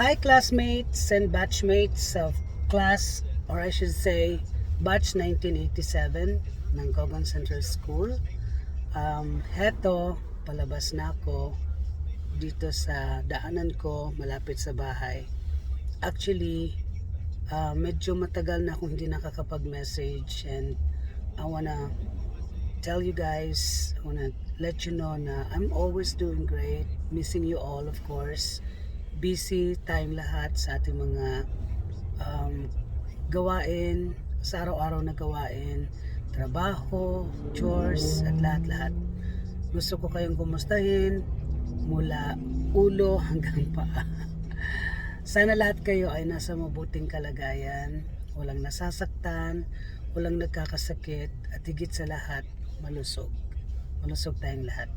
Hi classmates and batchmates of class or I should say batch 1987 ng Gogon Central School. Um, heto, palabas na ako dito sa daanan ko malapit sa bahay. Actually, uh, medyo matagal na akong hindi nakakapag-message and I wanna tell you guys, I wanna let you know na I'm always doing great. Missing you all of course. Busy tayong lahat sa ating mga um, gawain, sa araw-araw na gawain, trabaho, chores, at lahat-lahat. Gusto ko kayong kumustahin mula ulo hanggang paa. Sana lahat kayo ay nasa mabuting kalagayan, walang nasasaktan, walang nagkakasakit, at higit sa lahat, malusog. Malusog tayong lahat.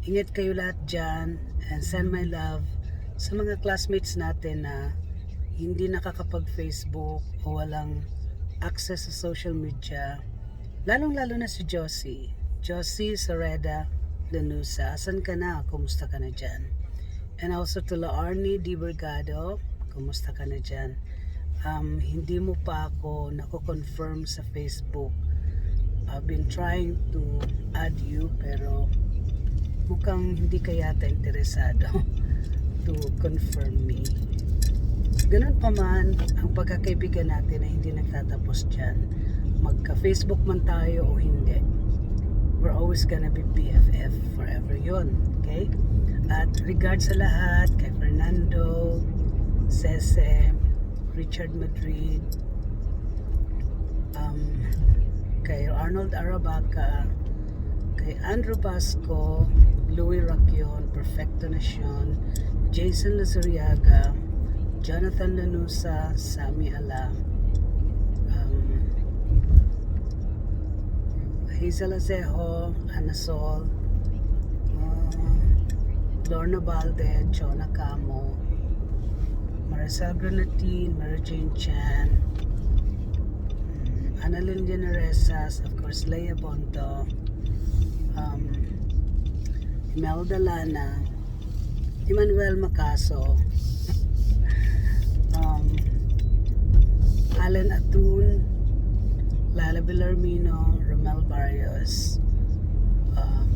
Ingat kayo lahat dyan and send my love sa mga classmates natin na hindi nakakapag-Facebook o walang access sa social media. Lalong-lalo na si Josie. Josie Soreda Lanusa. Asan ka na? Kumusta ka na dyan? And also to Laarni Di Bergado. Kumusta ka na dyan? Um, hindi mo pa ako nako-confirm sa Facebook. I've been trying to add you pero mukhang hindi ka yata interesado to confirm me. Ganun pa man, ang pagkakaibigan natin ay hindi nagtatapos dyan. Magka-Facebook man tayo o hindi. We're always gonna be BFF forever yon Okay? At regard sa lahat, kay Fernando, Cese, Richard Madrid, um, kay Arnold Arabaca, kay Andrew Basco, Louis Racion, Perfecto Nacion, Jason Lazariaga, Jonathan Lanusa, Sami Ala, um, Hazel Azejo, Ana Sol, uh, Lorna Balde, Jonah Camo, Maricel Granatin, Mary Jane Chan, um, Annalyn Dinaresas, of course, Leia Bonto, um, Imelda Lana, Emmanuel Macaso, um, Alan Atun, Lala Villarmino, Romel Barrios, um,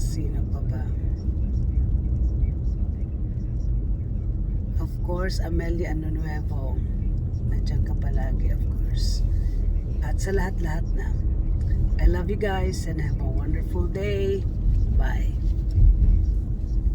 sino pa ba? Of course, Amelia Anunuevo. Nandiyan ka palagi, of course. At sa lahat-lahat na. I love you guys and have a wonderful day. Bye.